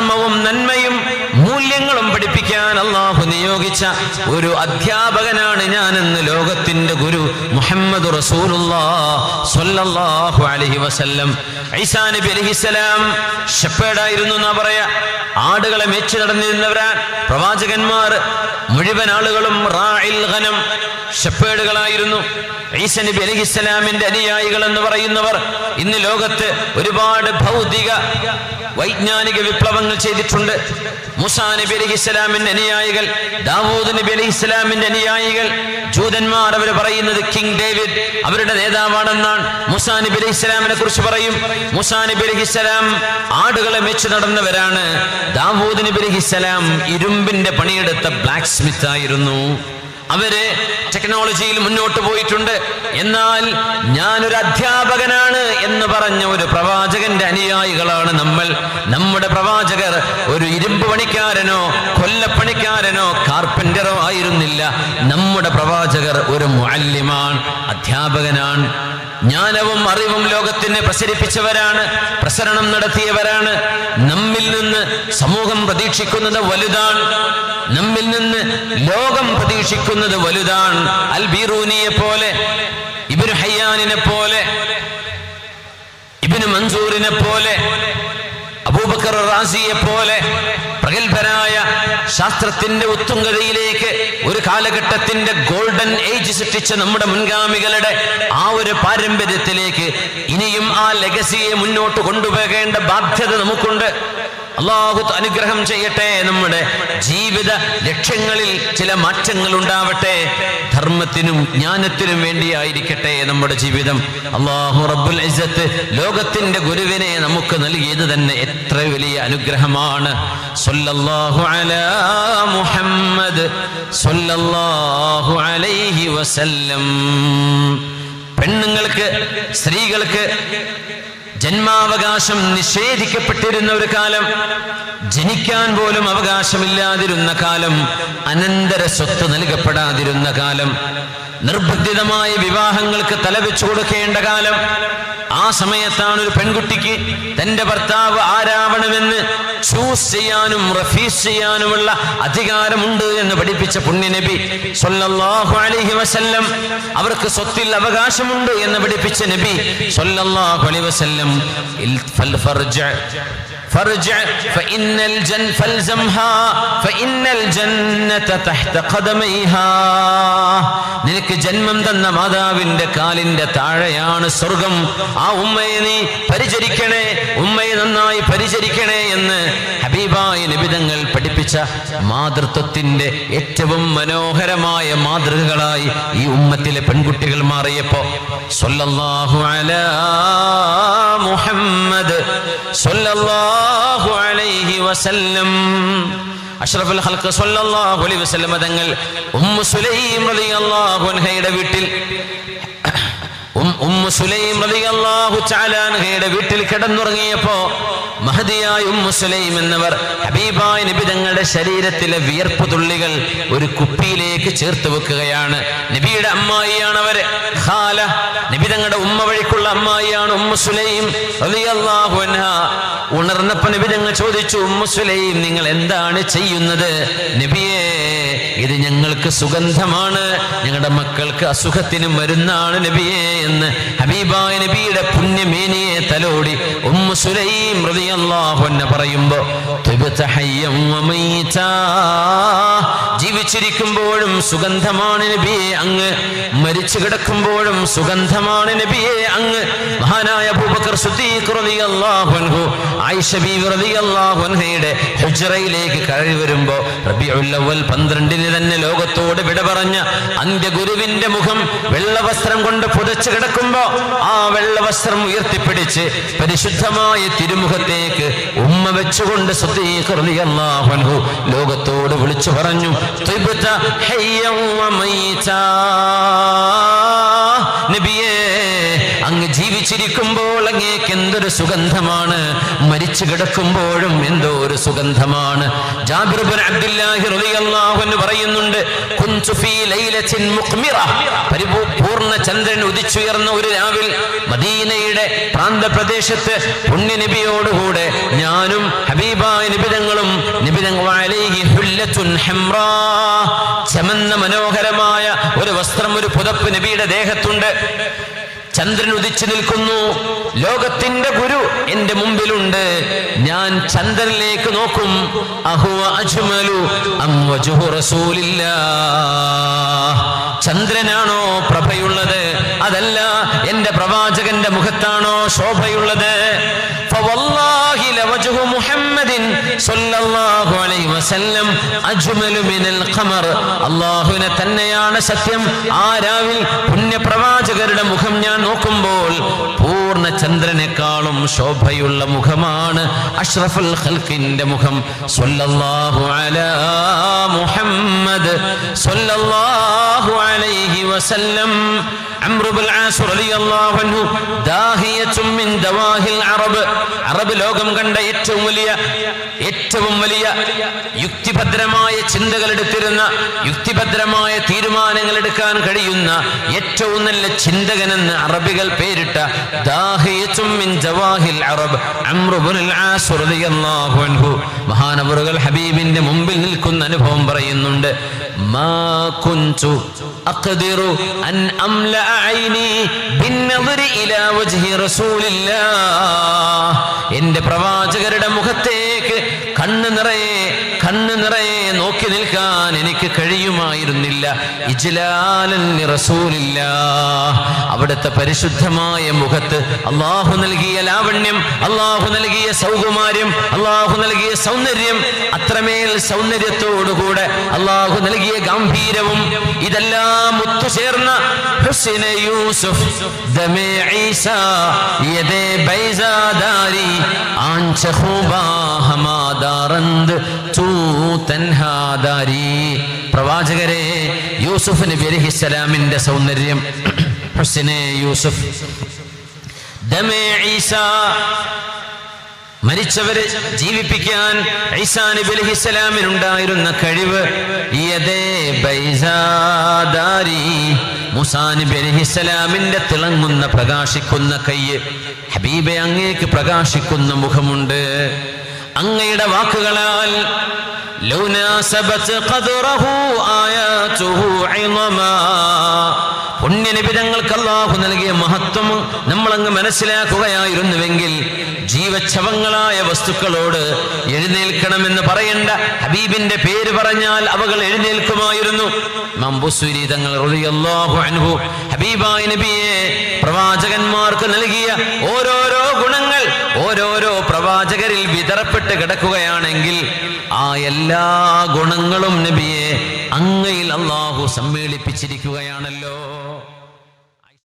ധർമ്മവും നന്മയും മൂല്യങ്ങളും പഠിപ്പിക്കാൻ അള്ളാഹു നിയോഗിച്ച ഒരു അധ്യാപകനാണ് ഞാൻ ഞാനെന്ന് ലോകത്തിന്റെ ഗുരു മുഹമ്മദ് റസൂലുള്ളാഹു അലൈഹി വസല്ലം. നബി എന്നാ പറയാ. ആടുകളെ മേച്ചു നടന്നിരുന്നവരാ. പ്രവാചകന്മാർ മുഴുവൻ ആളുകളും ഷെപ്പേഡുകളായിരുന്നു. ഈസ നബി അലഹിസ്സലാമിന്റെ അനുയായികൾ എന്ന് പറയുന്നവർ ഇന്ന് ലോകത്ത് ഒരുപാട് ഭൗതിക വൈജ്ഞാനിക വിപ്ലവങ്ങൾ ചെയ്തിട്ടുണ്ട്. മുസാ നബി അലി ഇസ്ലാമിന്റെ അനുയായികൾ ദാവൂദ് നബി അലി ഇസ്ലാമിന്റെ അനുയായികൾ ജൂതന്മാർ അവർ പറയുന്നത് കിങ് ഡേവിഡ് അവരുടെ നേതാവാണെന്നാണ്. മുസാ നബി അലി ഇസ്ലാമിനെ കുറിച്ച് പറയും. മുസാ നബി അലി ഇസ്ലാം ആടുകളെ മെച്ചു നടന്നവരാണ്. ദാവൂദ് നബി അലി ഇസ്ലാം ഇരുമ്പിന്റെ പണിയെടുത്ത ബ്ലാക്ക് സ്മിത്ത് ആയിരുന്നു. അവർ ടെക്നോളജിയിൽ മുന്നോട്ട് പോയിട്ടുണ്ട്. എന്നാൽ ഞാനൊരു അധ്യാപകനാണ് എന്ന് പറഞ്ഞ ഒരു പ്രവാചകന്റെ അനുയായികളാണ് നമ്മൾ. നമ്മുടെ പ്രവാചകർ ഒരു ഇരുമ്പ് പണിക്കാരനോ കൊല്ലപ്പണിക്കാരനോ കാർപ്പന്ററോ ആയിരുന്നില്ല. നമ്മുടെ പ്രവാചകർ ഒരു മുഅല്ലിമാണ് അധ്യാപകനാണ്. ജ്ഞാനവും അറിവും ലോകത്തിന് പ്രസരിപ്പിച്ചവരാണ് പ്രസരണം നടത്തിയവരാണ്. നമ്മിൽ നിന്ന് സമൂഹം പ്രതീക്ഷിക്കുന്നത് വലുതാണ്. നമ്മിൽ നിന്ന് ലോകം പ്രതീക്ഷിക്കുന്നത് വലുതാണ്. അൽ ബീറൂനിയെ പോലെ ഇബിന് ഹയ്യാനിനെ പോലെ ഇബിന് മൻസൂറിനെ പോലെ അബൂബക്കർ റാസിയെ പോലെ പ്രഗത്ഭരായ ശാസ്ത്രത്തിന്റെ ഉത്തുംഗതയിലേക്ക് ഒരു കാലഘട്ടത്തിന്റെ ഗോൾഡൻ ഏജ് സൃഷ്ടിച്ച നമ്മുടെ മുൻഗാമികളുടെ ആ ഒരു പാരമ്പര്യത്തിലേക്ക് ഇനിയും ആ ലെഗസിയെ മുന്നോട്ട് കൊണ്ടുപോകേണ്ട ബാധ്യത നമുക്കുണ്ട്. അള്ളാഹു അനുഗ്രഹം ചെയ്യട്ടെ നമ്മുടെ ജീവിത ലക്ഷ്യങ്ങളിൽ ചില മാറ്റങ്ങൾ ഉണ്ടാവട്ടെ ധർമ്മത്തിനും ജ്ഞാനത്തിനും വേണ്ടിയായിരിക്കട്ടെ നമ്മുടെ ജീവിതം. അള്ളാഹു റബ്ബുൽ ഇസത്ത് ലോകത്തിന്റെ ഗുരുവിനെ നമുക്ക് നൽകിയത് തന്നെ എത്ര വലിയ അനുഗ്രഹമാണ്. മുഹമ്മദ് അലൈഹി വസല്ലം. പെണ്ണുങ്ങൾക്ക് സ്ത്രീകൾക്ക് ജന്മാവകാശം നിഷേധിക്കപ്പെട്ടിരുന്ന ഒരു കാലം ജനിക്കാൻ പോലും അവകാശമില്ലാതിരുന്ന കാലം അനന്തര സ്വത്ത് നൽകപ്പെടാതിരുന്ന കാലം നിർബന്ധിതമായ വിവാഹങ്ങൾക്ക് തലവെച്ചു കൊടുക്കേണ്ട കാലം ആ സമയത്താണ് ഒരു പെൺകുട്ടിക്ക് തന്റെ ഭർത്താവ് ആരാവണമെന്ന് ചൂസ് ചെയ്യാനും റഫീസ് ചെയ്യാനുമുള്ള അധികാരമുണ്ട് എന്ന് പഠിപ്പിച്ച പുണ്യനബി സൊല്ലാഹു അലഹി വസല്ലം അവർക്ക് സ്വത്തിൽ അവകാശമുണ്ട് എന്ന് പഠിപ്പിച്ച നബി സൊല്ലാഹു അലൈഹി വസല്ലം فارجع فإن الجن فالزمها فإن الجنة تحت قدميها നിനക്ക് ജന്മം തന്ന മാതാവിന്റെ കാലിന്റെ താഴെയാണ് സ്വർഗം ആ ഉമ്മയെ നീ പരിചരിക്കണേ ഉമ്മയെ നന്നായി പരിചരിക്കണേ എന്ന് ഹബീബായ നിബിതങ്ങൾ പഠിപ്പിച്ച മാതൃത്വത്തിന്റെ ഏറ്റവും മനോഹരമായ മാതൃകകളായി ഈ ഉമ്മത്തിലെ പെൺകുട്ടികൾ മാറിയപ്പോ സൊല്ലാഹു അല മുഹമ്മദ് സ്വല്ലല്ലാഹു അലൈഹി വസല്ലം. അഷ്റഫുൽ ഹൽക്ക് സൊല്ലാഹു അലൈഹി വസല്ലം തങ്ങൾ ഉമ്മു സുലൈം റളിയല്ലാഹു അൻഹയുടെ വീട്ടിൽ ഉമ്മു സുലൈം റളിയല്ലാഹു തആല അൻഹയുടെ വീട്ടിൽ കിടന്നുറങ്ങിയപ്പോ മഹദിയായ ഉമ്മു സുലൈം എന്നവർ ഹബീബായ നബി തങ്ങളുടെ ശരീരത്തിലെ വിയർപ്പ് തുള്ളികൾ ഒരു കുപ്പിയിലേക്ക് ചേർത്ത് വെക്കുകയാണ്. നബിയുടെ അമ്മായിയാണ് അവർ ഖാല നബി തങ്ങളുടെ ഉമ്മ വഴിക്കുള്ള അമ്മായിയാണ് ഉമ്മു സുലൈം ഉണർന്നപ്പോ നബി തങ്ങൾ ചോദിച്ചു ഉമ്മു സുലൈം നിങ്ങൾ എന്താണ് ചെയ്യുന്നത്? നബിയേ ഞങ്ങൾക്ക് സുഗന്ധമാണ്. ഞങ്ങളുടെ മക്കൾക്ക് അസുഖത്തിന് മരുന്നാണ് നബിയെ എന്ന് ഹബീബായ നബിയുടെ പുണ്യമേനിയെ തലോടി ഉമ്മു സുലൈം റളിയല്ലാഹു അൻഹ പറയുമ്പോ ജീവിച്ചിരിക്കുമ്പോഴും സുഗന്ധമാണ് നബിയെ അങ്ങ്. മരിച്ചു കിടക്കുമ്പോഴും സുഗന്ധമാണ് നബിയെ അങ്ങ്. മഹാനായ അബൂബക്കർ സിദ്ദീഖ് റളിയല്ലാഹു അൻഹു ആയിഷ ബീവി റളിയല്ലാഹു അൻഹയുടെ വരുമ്പോൾ റബീഉൽ അവ്വൽ 12 തന്നെ ലോകത്തോട് വിട പറഞ്ഞ അന്ത്യഗുരുവിന്റെ മുഖം വെള്ളവസ്ത്രം കൊണ്ട് പുതച്ചു കിടക്കുമ്പോ ആ വെള്ളവസ്ത്രം ഉയർത്തിപ്പിടിച്ച് പരിശുദ്ധമായ തിരുമുഖത്തേക്ക് ഉമ്മ വെച്ചുകൊണ്ട് അൻഹു ലോകത്തോട് വിളിച്ചു പറഞ്ഞു "തിബ്ത എന്തൊരു സുഗന്ധമാണ്. മരിച്ചു കിടക്കുമ്പോഴും എന്തോ ഒരു സുഗന്ധമാണ് പറയുന്നുണ്ട് പൂർണ ചന്ദ്രൻ ഉദിച്ചുയർന്ന ഒരു രാവിൽ മദീനയുടെ പ്രാന്തപ്രദേശത്ത് പുണ്യ നബിയോടുകൂടെ ഞാനും ഹബീബായ നിബിതങ്ങളും ചമന്ന മനോഹരമായ ഒരു വസ്ത്രം ഒരു പുതപ്പ് നബിയുടെ ദേഹത്തുണ്ട്. ചന്ദ്രൻ ഉദിച്ചു നിൽക്കുന്നു. ലോകത്തിന്റെ ഗുരു എന്റെ മുമ്പിലുണ്ട്. ഞാൻ ചന്ദ്രനിലേക്ക് നോക്കും. അഹുവ അജ്മലു അം റസൂലില്ല. റസൂലില്ലാ ചന്ദ്രനാണോ പ്രഭയുള്ളത്? അതല്ല എന്റെ പ്രവാചകന്റെ മുഖത്താണോ ശോഭയുള്ളത്? അള്ളാഹുവിനെ തന്നെയാണ് സത്യം. ആ രാവിൽ പുണ്യപ്രവാചകരുടെ മുഖം ഞാൻ നോക്കുമ്പോൾ പൂർണ ചന്ദ്രനേക്കാളും ശോഭയുള്ള മുഖമാണ് അഷ്റഫുൽ ഖൽക്കിന്റെ മുഖം. സ്വല്ലല്ലാഹു അലാ മുഹമ്മദ് സ്വല്ലല്ലാഹു അലൈഹി വസല്ലം. ദാഹിയത്തും മിൻ ദവാഹിൽ അറബ്. അറബ് ലോകം കണ്ട ഏറ്റവും വലിയ ഏറ്റവും വലിയ യുക്തിഭദ്രമായ ചിന്തകൾ എടുത്തിരുന്ന യുക്തിഭദ്രമായ തീരുമാനങ്ങൾ എടുക്കാൻ കഴിയുന്ന ഏറ്റവും നല്ല ചിന്തകനെന്ന് അറബികൾ പേരിട്ട അറബ് മഹാനവറുകൾ ഹബീബിന്റെ മുമ്പിൽ നിൽക്കുന്ന അനുഭവം പറയുന്നുണ്ട് എന്റെ പ്രവാചകരുടെ മുഖത്തെ നിറയെ കണ്ണ് നിറയെ നോക്കി നിൽക്കാൻ എനിക്ക് കഴിയുമായിരുന്നില്ല. ഇജ്ലാലൻ റസൂലില്ല അവിടുത്തെ പരിശുദ്ധമായ മുഖത്ത് അള്ളാഹു നൽകിയ ലാവണ്യം അള്ളാഹു നൽകിയ സൗകുമാര്യം അള്ളാഹു നൽകിയ സൗന്ദര്യം അത്രമേൽ സൗന്ദര്യത്തോടുകൂടെ അള്ളാഹു നൽകിയ ഗാംഭീരവും ഇതെല്ലാം ഒത്തുചേർന്ന ഹുസിന യൂസുഫ് യദേ ബൈസാദാരി ആഞ്ച തൻഹാദാരി. പ്രവാചകരെ യൂസുഫ് നബി അലഹിസ്സലാമിന്റെ സൗന്ദര്യം ഹുസ്നെ യൂസുഫ്? ദമേ ഈസ. മരിച്ചവരെ ജീവിപ്പിക്കാൻ ഈസാ നബി അലൈഹിസ്സലാമിനുണ്ടായിരുന്ന കഴിവ് യദേ ബൈസാദാരി മൂസാ നബി അലൈഹിസ്സലാമിന്റെ തിളങ്ങുന്ന പ്രകാശിക്കുന്ന കയ്യ്. ഹബീബെ അങ്ങേക്ക് പ്രകാശിക്കുന്ന മുഖമുണ്ട്. അങ്ങയുടെ വാക്കുകളാൽ ലൗനാ സബത് പുണ്യനിബിതങ്ങൾക്ക് അള്ളാഹു നൽകിയ മഹത്വം നമ്മളങ്ങ് മനസ്സിലാക്കുകയായിരുന്നുവെങ്കിൽ ജീവച്ഛവങ്ങളായ വസ്തുക്കളോട് എഴുന്നേൽക്കണമെന്ന് പറയേണ്ട ഹബീബിന്റെ പേര് പറഞ്ഞാൽ അവകൾ എഴുന്നേൽക്കുമായിരുന്നു. മമ്പുസുരി തങ്ങൾ റളിയല്ലാഹു അൻഹു. ഹബീബായ നബിയെ പ്രവാചകന്മാർക്ക് നൽകിയ ഓരോരോ ഗുണങ്ങൾ ഓരോരോ പ്രവാചകരിൽ വിതറപ്പെട്ട് കിടക്കുകയാണെങ്കിൽ ആ എല്ലാ ഗുണങ്ങളും നബിയെ അങ്ങയിൽ അള്ളാഹു സമ്മേളിപ്പിച്ചിരിക്കുകയാണല്ലോ.